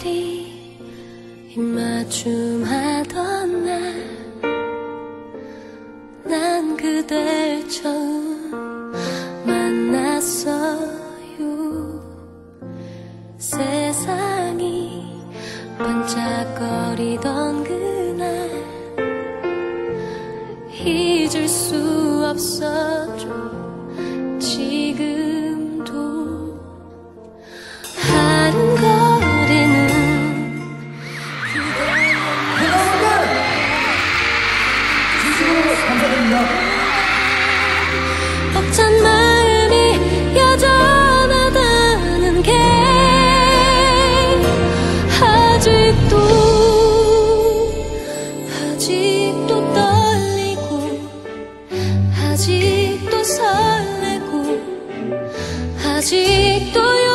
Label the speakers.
Speaker 1: 자리 입맞춤하던 날 난 그댈 처음 만났어요. 세상이 반짝거리던 그날 잊을 수 없어 아직도 설레고 아직도 요